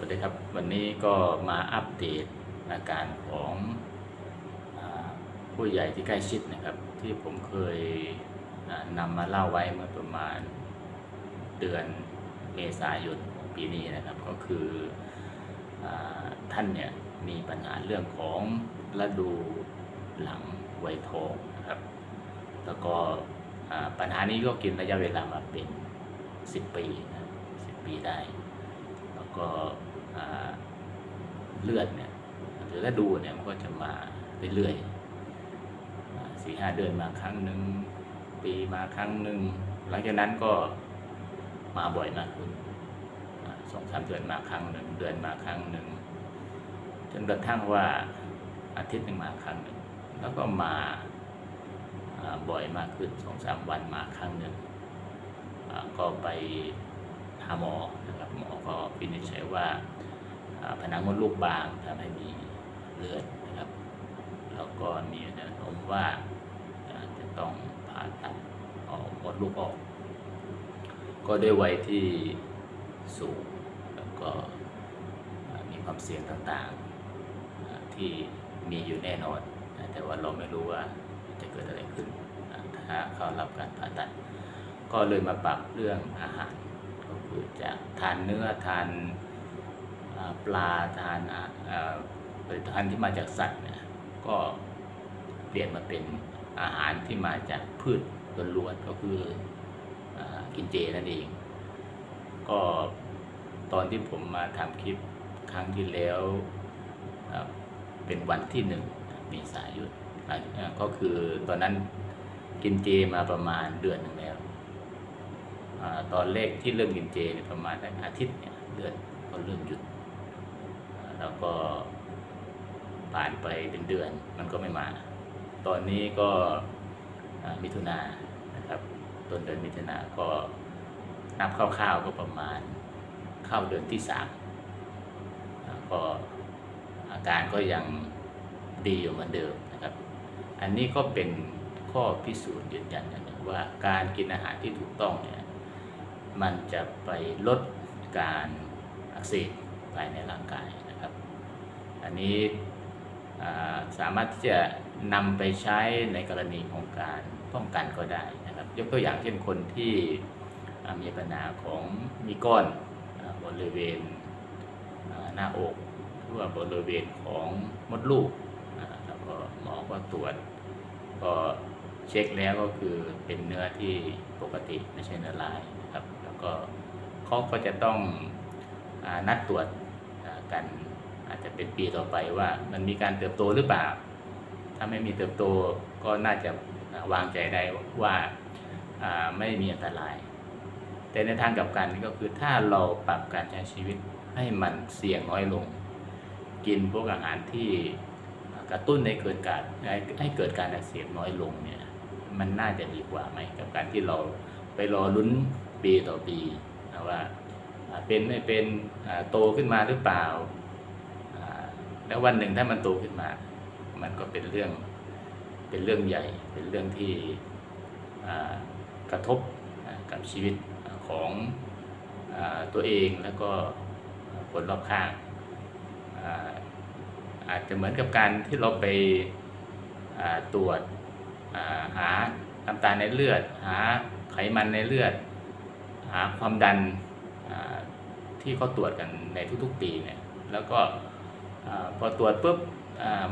วัสดีครับ วันนี้ก็มาอัปเดตอาการของอผู้ใหญ่ที่ใกล้ชิดนะครับ ที่ผมเคยนำมาเล่าไว้เมื่อประมาณเดือนเมษายนของปีนี้นะครับ ก็คืออท่านเนี่ยมีปัญหาเรื่องของฤดูหลังไวยทองนะครับ แล้วก็ปัญหานี้ก็กินระยะเวลามาเป็น 10 ปีนะ10 ปีได้ แล้วก็เลือดเนี่ยหรือถ้าดูเนี่ยมันก็จะมาเรื่อยๆสี่ห้าเดือนมาครั้งหนึ่งปีมาครั้งหนึ่งหลังจากนั้นก็มาบ่อยมากขึ้นสองสามเดือนมาครั้งหนึ่งเดือนมาครั้งหนึ่งจนกระทั่งว่าอาทิตย์หนึ่งมาครั้งหนึ่งแล้วก็มาบ่อยมากขึ้นสองสามวันมาครั้งหนึ่งก็ไปหาหมอนะครับหมอ วินิจฉัยว่าอ่าผนังมดลูกบางทำให้มีเลือดนะครับแล้วก็มีแนวโน้มว่าจะต้องผ่าตัดเอามดลูกออก ก็ด้วยวัยที่สูงแล้วก็มีความเสี่ยงต่างๆที่มีอยู่แน่นอน แต่ว่าเราไม่รู้ว่าจะเกิดอะไรขึ้นถ้าเขารับการผ่าตัด ก็เลยมาปรับเรื่องอาหาร จากทานเนื้อทานปลาทานผลิตภัณฑ์ที่มาจากสัตว์เนี่ยก็เปลี่ยนมาเป็นอาหารที่มาจากพืชล้วนๆก็คืออกินเจนั่นเอง ก็ตอนที่ผมมาทำคลิปครั้งที่แล้วเป็นวันที่หนึ่งเมีสายนหลังอ่าก็คือตอนนั้นกินเจมาประมาณเดือนหนึ่งแล้ว ตอนเลขที่เริ่มกินเจนประมาณอาทิตย์เนี่ยเลือดก็เริ่มหยุด แล้วก็ผ่านไปเป็นเดือนมันก็ไม่มา ตอนนี้ก็มิถุนานะครับต้นเดือนมิถุนาก็นับคร่าวๆก็ประมาณเข้าเดือนที่สามก็อาการก็ยังดีอยู่เหมือนเดิมนะครับ อันนี้ก็เป็นข้อพิสูจน์ยืนยันอย่างหนึ่งว่าการกินอาหารที่ถูกต้องเนี่ย มันจะไปลดการอักเสบภายในร่างกายนะครับ อันนี้สามารถที่จะนำไปใช้ในกรณีของการป้องกันก็ได้นะครับ ยกตัวอย่างเช่นคนที่มีปัญหาของมีก้อนอบริเวณหน้าอกหรือว่าบริเวณของมดลูกแล้วก็หมอก็ตรวจก็เช็คแล้วก็คือเป็นเนื้อที่ปกติไม่ใช่เนื้อลาย ก็เขาก็จะต้องอนัดตรวจกันอาจจะเป็นปีต่อไปว่ามันมีการเติบโตหรือเปล่า ถ้าไม่มีเติบโตก็น่าจะวางใจได้ว่าาไม่มีอันตราย แต่ในทางกลับกันนี่ก็คือถ้าเราปรับการใช้ชีวิตให้มันเสี่ยงน้อยลง กินพวกอาหารที่กระตุ้นให้เกิดการให้เกิดการอักเสบน้อยลงเนี่ยมันน่าจะดีกว่าไหมกับการที่เราไปรอลุ้น ปีต่อปีนะว่าเป็นไม่เป็นโตขึ้นมาหรือเปล่า แล้ววันหนึ่งถ้ามันโตขึ้นมา มันก็เป็นเรื่องเป็นเรื่องใหญ่ เป็นเรื่องที่กระทบกับชีวิตของอตัวเองแล้วก็คนรอบข้างอาจจะเหมือนกับการที่เราไปตรวจหาน้ำตาลในเลือด หาไขมันในเลือด หาความดันที่เขาตรวจกันในทุกๆปีเนี่ยแล้วก็พอตรวจปุ๊บ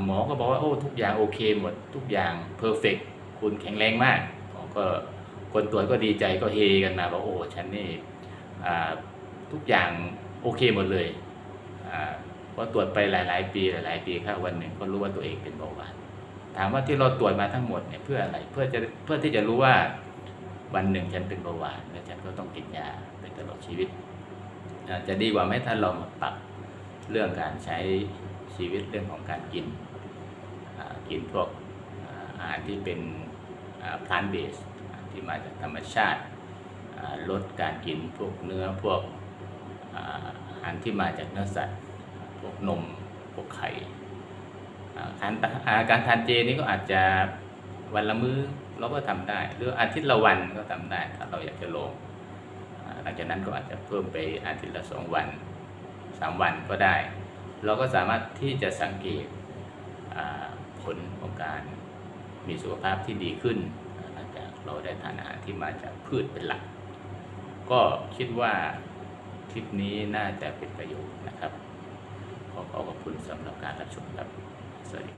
หมอก็บอกว่าโอ้ทุกอย่างโอเคหมดทุกอย่างเพอร์เฟกคุณแข็งแรงมากอ๋อก็คนตรวจก็ดีใจก็เฮกันมาบอกโอ้ฉันนี่ทุกอย่างโอเคหมดเลยอาพอตรวจไปหลาย ๆ ปีหลาย ๆ ปีครับวันหนึ่งก็รู้ว่าตัวเองเป็นเบาหวานถามว่าที่เราตรวจมาทั้งหมดเนี่ยเพื่ออะไรเพื่อจะเพื่อที่จะรู้ว่า วันหนึ่งฉันเป็นเบาหวานแล้วฉันก็ต้องกินยาไปตลอดชีวิตอาจจะดีกว่าไหมถ้าเรามาปรับเรื่องการใช้ชีวิตเรื่องของการกินกินพวกอาหารที่เป็นพลานเบสที่มาจากธรรมชาติลดการกินพวกเนื้อพวกอาหารที่มาจากเนื้อสัตว์พวกนมพวกไข่การทานเจนี่ก็อาจจะวันละมื้อ เราก็ทำได้ หรืออาทิตย์ละวันก็ทำได้ ถ้าเราอยากจะลง หลังจากนั้นก็อาจจะเพิ่มไปอาทิตย์ละสองวันสามวันก็ได้ เราก็สามารถที่จะสังเกตผลของการมีสุขภาพที่ดีขึ้นหลังจากเราได้ทานอาหารที่มาจากพืชเป็นหลัก ก็คิดว่าคลิปนี้น่าจะเป็นประโยชน์นะครับ ขอขอขอบคุณสำหรับการรับชมครับ สวัสดี